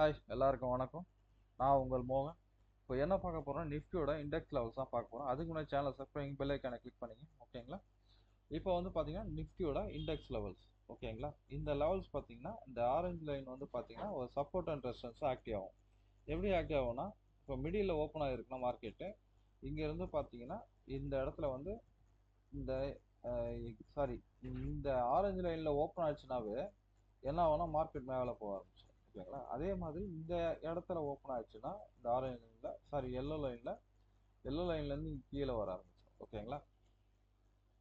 Hi எல்லாருக்கும் வணக்கம். நான் உங்கள் மோகன். இப்போ என்ன பார்க்க போகிறோம் நிஃப்டியோட இண்டெக்ஸ் லெவல்ஸ் தான் பார்க்க போகிறோம் அதுக்கு முன்னாடி சேனல் சப்ஸ்கிரைப் பெல் ஐக்கானை கிளிக் பண்ணிங்க. ஓகேங்களா? இப்போ வந்து பார்த்தீங்கன்னா நிஃப்டியோட இண்டெக்ஸ் லெவல்ஸ் ஓகேங்களா? இந்த லெவல்ஸ் பார்த்தீங்கன்னா இந்த ஆரஞ்சு லைன் வந்து பார்த்தீங்கன்னா ஒரு சப்போர்ட் அண்ட் ரெசிஸ்டன்ஸ் ஆக்டிவ் ஆகும். எப்படி ஆக்டிவ் ஆகும்னா இப்போ மிடியில் ஓப்பன் ஆகிருக்குன்னா மார்க்கெட்டு இங்கேருந்து பார்த்தீங்கன்னா இந்த இடத்துல வந்து இந்த சாரி இந்த ஆரஞ்சு லைனில் ஓப்பன் ஆச்சுனாவே என்ன ஆகும்னா மார்க்கெட் மேலே போக ஆரம்பிச்சு ஓகேங்களா? அதே மாதிரி இந்த இடத்துல ஓப்பன் ஆச்சுன்னா இந்த ஆரஞ்சு லைனில் சாரி எல்லோ லைனில் எல்லோ லைன்லேருந்து இங்கே கீழே வர ஆரம்பிச்சிடும். ஓகேங்களா?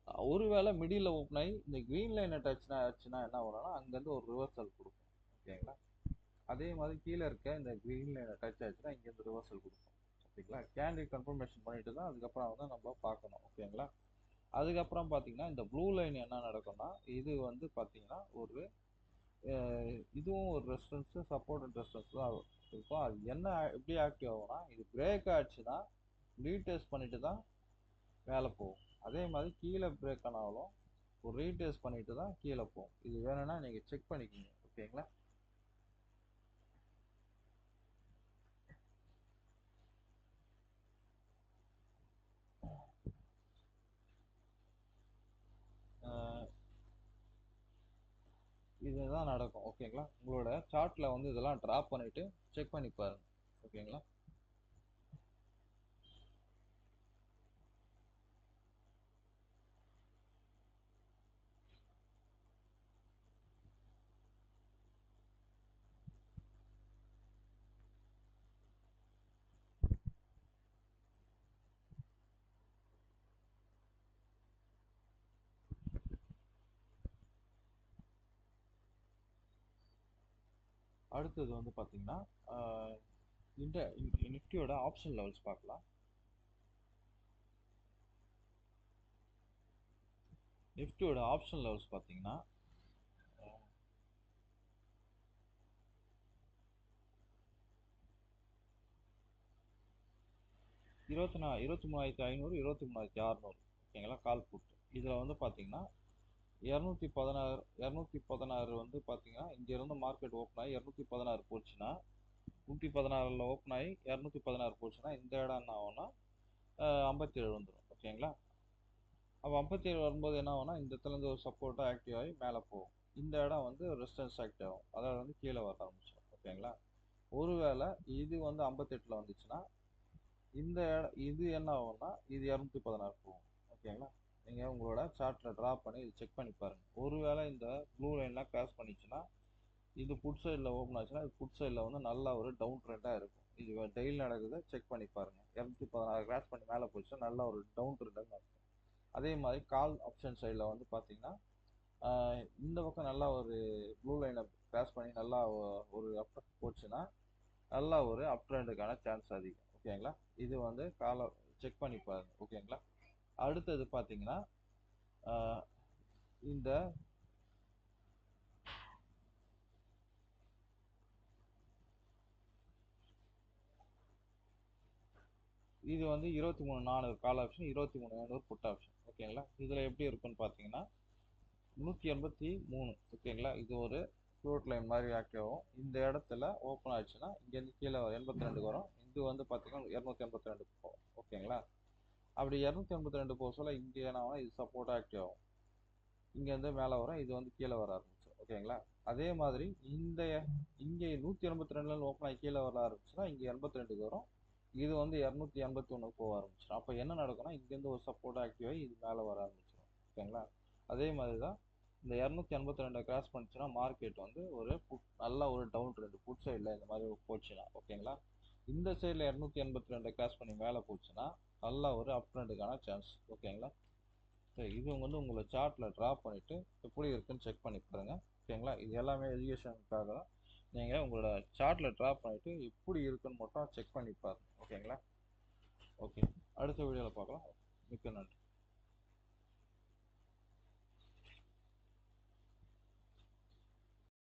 ஒருவேளை மிடில் ஓப்பன் ஆகி இந்த க்ரீன் லைனை டச் ஆச்சுன்னா என்ன வரும்னா அங்கேருந்து ஒரு ரிவர்சல் கொடுக்கும். ஓகேங்களா? அதே மாதிரி கீழே இருக்க இந்த க்ரீன் லைனை டச் ஆச்சுன்னா இங்கேருந்து ரிவர்சல் கொடுக்கும். ஓகேங்களா? கேண்டில் கன்ஃபர்மேஷன் பண்ணிட்டு தான் அதுக்கப்புறம் வந்து நம்ம பார்க்கணும். ஓகேங்களா? அதுக்கப்புறம் பார்த்தீங்கன்னா இந்த ப்ளூ லைன் என்ன நடக்கும்னா இது வந்து பார்த்தீங்கன்னா ஒரு இதுவும் ஒரு ரெஸ்டன்ஸு சப்போர்ட் ரெஸ்டன்ஸ் தான் இருக்கும் அது என்ன எப்படி ஆக்டிவ் ஆகும்னா இது பிரேக் ஆச்சுன்னா ரீடெஸ்ட் பண்ணிட்டு தான் மேலே போகும். அதே மாதிரி கீழே பிரேக் ஆனாலும் ஒரு ரீடெஸ்ட் பண்ணிட்டு தான் கீழே போகும். இது வேணும்னா நீங்கள் செக் பண்ணிக்கோங்க. ஓகேங்களா இதுதான் நடக்கும் ஓகேங்களா உங்களோட சார்ட்டில் வந்து இதெல்லாம் ட்ராப் பண்ணிவிட்டு செக் பண்ணி பாருங்கள் ஓகேங்களா அடுத்தது வந்து பார்த்தீங்கன்னா இந்த நிஃப்டியோட ஆப்ஷன் லெவல்ஸ் பார்க்கலாம் நிஃப்டியோட ஆப்ஷன் லெவல்ஸ் பார்த்தீங்கன்னா இருபத்தி நா இருபத்தி மூணாயிரத்தி ஐநூறு இருபத்தி மூணாயிரத்தி அறநூறு ஓகேங்களா கால் புட் இதில் வந்து பார்த்தீங்கன்னா இரநூத்தி பதினாறு இரநூத்தி பதினாறு வந்து பார்த்தீங்கன்னா இங்கேருந்து மார்க்கெட் ஓப்பன் ஆகி இரநூத்தி பதினாறு போச்சுன்னா நூற்றி பதினாறில் ஓப்பன் ஆகி இரநூத்தி பதினாறு போச்சுன்னா இந்த இடம் என்ன ஆகும்னா ஐம்பத்தி ஏழு வந்துடும் ஓகேங்களா? அப்போ ஐம்பத்தி ஏழு வரும்போது என்ன ஆகும்னா இந்த இடத்துலேருந்து ஒரு சப்போர்ட்டாக ஆக்டிவ் ஆகி மேலே போகும். இந்த இடம் வந்து ரெசிஸ்டன்ஸ் ஆக்டிவ் ஆகும். அதாவது வந்து கீழே வர ஆரம்பிச்சிடும். ஓகேங்களா? ஒருவேளை இது வந்து ஐம்பத்தெட்டில் வந்துச்சுன்னா இந்த இடம் இது என்ன ஆகும்னா இது இரநூத்தி பதினாறு போகும். ஓகேங்களா? நீங்கள் உங்களோட சார்ட்டில் ட்ரா பண்ணி இது செக் பண்ணி பாருங்கள் ஒருவேளை இந்த ப்ளூ லைன்லாம் கிராஸ் பண்ணிச்சுன்னா இது ஃபுட் சைடில் ஓப்பன் ஆச்சுன்னா இது ஃபுட் சைடில் வந்து நல்ல ஒரு டவுன் ட்ரெண்டாக இருக்கும். இது டெய்லி நடக்குது செக் பண்ணி பாருங்கள் இரநூத்தி பதினாறு கிராஸ் பண்ணி மேலே போச்சுன்னா நல்ல ஒரு டவுன் ட்ரெண்டாக இருக்கும். அதே மாதிரி கால் ஆப்ஷன் சைடில் வந்து பார்த்தீங்கன்னா இந்த பக்கம் நல்லா ஒரு ப்ளூ லைனை கிராஸ் பண்ணி நல்லா ஒரு அப் போச்சுன்னா நல்லா ஒரு அப் ட்ரெண்டுக்கான சான்ஸ் அதிகம். ஓகேங்களா இது வந்து காலை செக் பண்ணி பாருங்க. ஓகேங்களா அடுத்தது பார்த்தீங்கன்னா இந்த இது வந்து இருபத்தி மூணு நானூறு கால் ஆப்ஷன் இருபத்தி மூணு நானூறு புட் ஆப்ஷன் ஓகேங்களா இதில் எப்படி இருக்குன்னு பார்த்தீங்கன்னா நூற்றி எண்பத்தி மூணு. ஓகேங்களா இது ஒரு ஃப்ளோட் லைன் மாதிரி ஆக்கியாகும் இந்த இடத்துல ஓப்பன் ஆச்சுன்னா இங்கேருந்து கீழே எண்பத்தி ரெண்டுக்கு வரும். இது வந்து பார்த்தீங்கன்னா இரநூத்தி எண்பத்தி ரெண்டுக்கு போகும். அப்படி இரநூத்தி எண்பத்தி ரெண்டு போஸ்டில் இங்கே என்ன இது சப்போர்ட் ஆக்டிவ் ஆகும். இங்கேருந்து மேலே வரும் இது வந்து கீழே வர ஆரம்பிச்சு ஓகேங்களா அதே மாதிரி இந்த இங்கே நூற்றி எண்பத்தி ரெண்டுலேருந்து ஓப்பன் ஆகி கீழே வர ஆரம்பிச்சுன்னா இங்கே எண்பத்தி ரெண்டுக்கு வரும். இது வந்து இரநூத்தி எண்பத்தி ஒன்று போக ஆரம்பிச்சிடும். அப்போ என்ன நடக்கும்னா இங்கேருந்து ஒரு சப்போர்ட் ஆக்டிவ் ஆகி இது மேலே வர ஆரம்பிச்சிடும். ஓகேங்களா அதே மாதிரி தான் இந்த இரநூத்தி எண்பத்தி ரெண்டை கிராஸ் பண்ணிச்சுன்னா மார்க்கெட் வந்து ஒரு புட் நல்ல ஒரு டவுன் ட்ரெண்ட் புட் சைடில் இந்த மாதிரி போச்சுன்னா ஓகேங்களா இந்த சைடில் இரநூத்தி எண்பத்தி ரெண்டை கிராஸ் பண்ணி மேலே போச்சுன்னா நல்லா ஒரு அப் ட்ரெண்டுக்கான சான்ஸ் ஓகேங்களா சரி இது வந்து உங்களை சார்ட்டில் ட்ரா பண்ணிவிட்டு எப்படி இருக்குன்னு செக் பண்ணி பாருங்க. ஓகேங்களா இது எல்லாமே எஜுகேஷனுக்காக தான். நீங்கள் உங்களோட சார்ட்டில் ட்ரா பண்ணிவிட்டு எப்படி இருக்குன்னு மட்டும் செக் பண்ணி பாருங்க. ஓகேங்களா ஓகே அடுத்த வீடியோவில் பார்க்கலாம். மிக்க நன்றி.